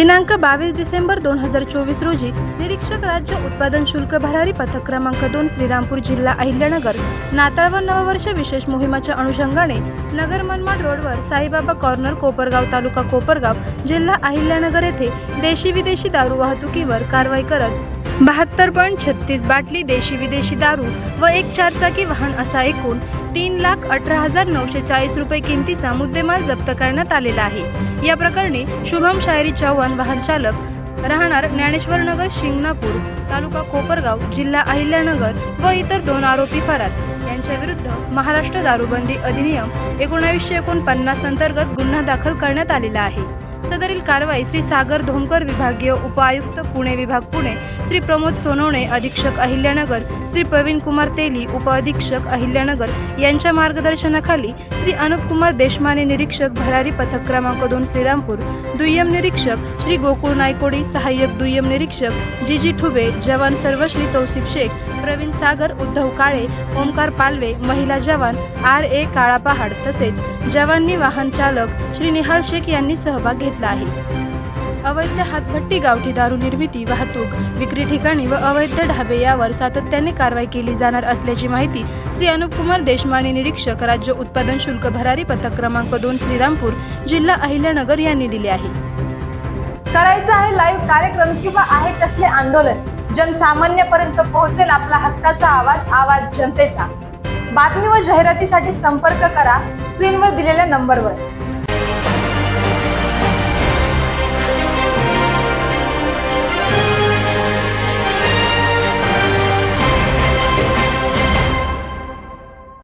दिनांक बावीस डिसेंबर दोन हजार चोवीस रोजी निरीक्षक राज्य उत्पादन शुल्क भरारी पथक क्रमांक दोन श्रीरामपूर जिल्हा अहिल्यानगर नाताळ व नववर्ष विशेष मोहिमाच्या अनुषंगाने नगर मनमाड रोडवर साईबाबा कॉर्नर कोपरगाव तालुका कोपरगाव जिल्हा अहिल्यानगर येथे देशी विदेशी दारू वाहतुकीवर कारवाई करत बहात्तर पॉईंट छत्तीस बाटली देशी विदेशी दारू व एक चारचाकी वाहन असा एकूण तीन लाख अठरा हजार नऊशे चाळीस रुपये किमतीचा मुद्देमाल जप्त करण्यात आलेला आहे. या प्रकरणी शुभम शायरी चव्हाण वाहन चालक राहणार ज्ञानेश्वर नगर शिंगणापूर तालुका कोपरगाव जिल्हा अहिल्यानगर व इतर दोन आरोपी फरार. यांच्या विरुद्ध महाराष्ट्र दारूबंदी अधिनियम एकोणावीसशे एकोणपन्नास अंतर्गत गुन्हा दाखल करण्यात आलेला आहे. सदरील कारवाई श्री सागर धोमकर विभागीय उपआयुक्त पुणे विभाग पुणे श्री प्रमोद सोनवणे अधीक्षक अहिल्यानगर श्री प्रवीण कुमार तेली उपअधीक्षक अहिल्यानगर यांच्या मार्गदर्शनाखाली श्री अनुप कुमार देशमाने निरीक्षक भरारी पथक क्रमांक दोन श्रीरामपूर दुय्यम निरीक्षक श्री गोकुळ नायकोडी सहाय्यक दुय्यम निरीक्षक जी जी ठुबे जवान सर्वश्री तौसिफ शेख प्रवीण सागर उद्धव काळे ओमकार पालवे महिला जवान आर ए काळा पहाड तसेच जवानी वाहन चालक श्री निहाल शेख यांनी सहभाग घेतला आहे. अवैध हातभट्टी गावठी दारू निर्मिती वाहतूक विक्री ठिकाणी व अवैध ढाबे यावर सातत्याने कारवाई केली जाणार असल्याची माहिती श्री अनुपकुमार देशमाने निरीक्षक राज्य उत्पादन शुल्क भरारी पथक क्रमांक दोन श्रीरामपूर जिल्हा अहिल्यानगर यांनी दिली आहे. करायचं आहे लाईव्ह कार्यक्रम किंवा आहे कसले आंदोलन. जनसामान्यपर्यंत पोहोचेल आपला हक्काचा आवाज आवाज जनतेचा. बातमी व जाहिरातीसाठी संपर्क करा स्क्रीनवर दिलेल्या नंबरवर